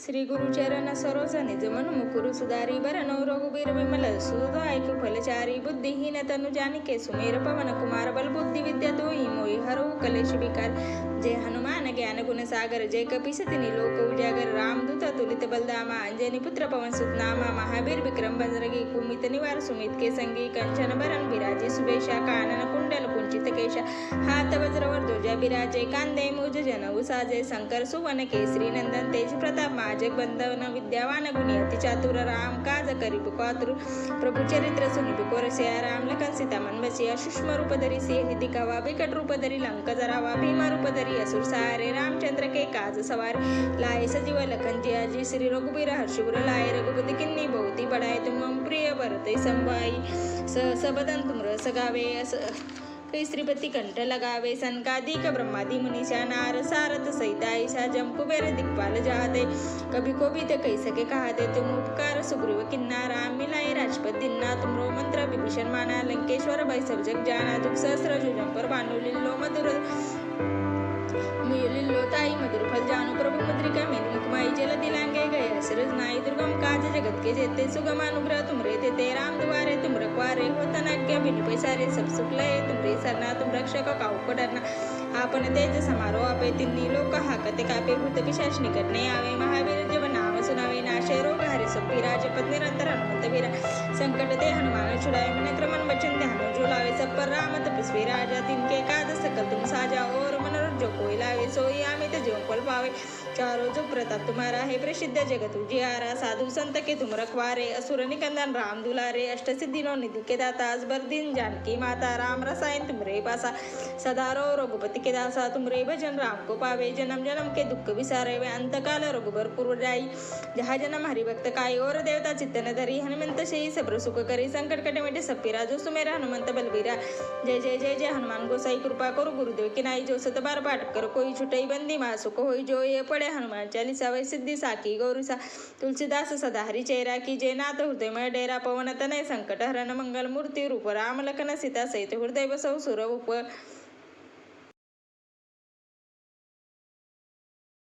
सरोज निज मन मुकुरु सुधारी बर नौ रघुबीर विमल सुध ऐक्य फलचारी बुद्धिहीन तनु जानिके सुमेर पवन कुमार बल बुद्धि विद्या दोई मोई हरो कलेश विकार। जय हनुमान ज्ञान गुण सागर, जय कपीस तिनि लोक उजागर। रामदूत तुलित बलदामा अंजनी पुत्र पवन सुत नामा, महावीर विक्रम बजरंगी कुमित निवार सुमित के संगी कंचन बरन विराजी सुबेशा कानन कुंडल केश हात वज्रवर ध्वजा बिराजे कांदे मुज जन उसाजे शंकर सुवन केसरी नंदन तेज प्रताप माझे बंधन विद्यावान गुणी अति चातुर राम काज करी पुकातुर प्रभु चरित्र सुनी बिकोर सिया राम लखन सीता मन बसिया सूक्ष्म रूप धरी सिंह दिखावा बिकट रूप धरी लंक जरावा भीम रूप धरी असुर सारे रामचंद्र के काज सवार। लाय सजीव लखन जियाजी श्री रघुबीर हर्षुर लाय रघुपति किन्नी बहुती बढाय तुम प्रिय भरते संभाई। स सबदन तुम रस गावे अस श्रीपति कंठ लगावे सनकादिक ब्रह्मादि मुनिशा नार सारथ सहिता ऐसा जम कुबेर दिक्पाल जाते। कभी को भी ते कही सके कहते, तुम उपकार सुग्रीव किन्ना, राम मिलाए राजपत दिन्ना तुमरो मंत्र विभीषण माना, लंकेश्वर भाई सब जग जाना, दुख सहस्र जुजम पर भानु लिल्लो मधुर। ताई मधुर फल जानु, प्रभु मुद्रिका मेरी मुखमाई जल दिलांगे गए सरज नाई, दुर्गम काज जगत के जेते, सुगम अनुग्रह तुमरे देते, राम तुम रखवारे అభినపై సరే శుక్లయతుం సన్నాతుం రక్షక కావుకోడన్న આપણ તેજ સમારો આપે તિન્ની લોક હાકતે કાપે ભૂત પિશાચ નિકટ નહીં આવે, મહાવીર જબ નામ સુનાવે નાશે રોગ હરે સુખી રાજપત નિરંતર હનુમંત વીરા. સંકટ તે હનુમાન છુડાવે, મને ક્રમન વચન ધ્યાન ઝુલાવે, સબ પર રામત राजा तिनके काज सकल तुम साजा और मनोरथ जो कोई लावे, सोई आमित जीवन पल पावे। चारो जो प्रताप तुम्हारा है, प्रसिद्ध जगत उजियारा, साधु संत के तुम रखवारे, असुर निकंदन राम दुलारे, अष्ट सिद्धिनो निधि के दाता, अजबर दिन जानकी माता, राम रसायन तुमरे पासा। सदा रो रघुपति के दासा, तुमरे भजन राम को पावे। जन्म जन्म के दुख विसारे, वे अंत काल रघुबर पुर जाई। जहाँ जन्म हरिभक्त काय और देवता चित्तन धरी, हनुमंत से सब्र सुख करी। संकट कटे मिटे सब पीरा जो सुमेरा, हनुमंत बलबीरा। जय जय जय जय हनुमान गोसाई कृपा करो गुरुदेव की नाही जो सत बार पाठ करो कोई छुटई बंदी मा सुख होई जो ये पड़े हनुमान चालीसा वै सिद्धि साकी गौरीसा तुलसीदास सदा हरी चेरा की जय नाथ हृदय डेरा पवन तनय संकट हरण मंगल मूर्ती रूप राम लखन सीता सहित हृदय बसव सुर उप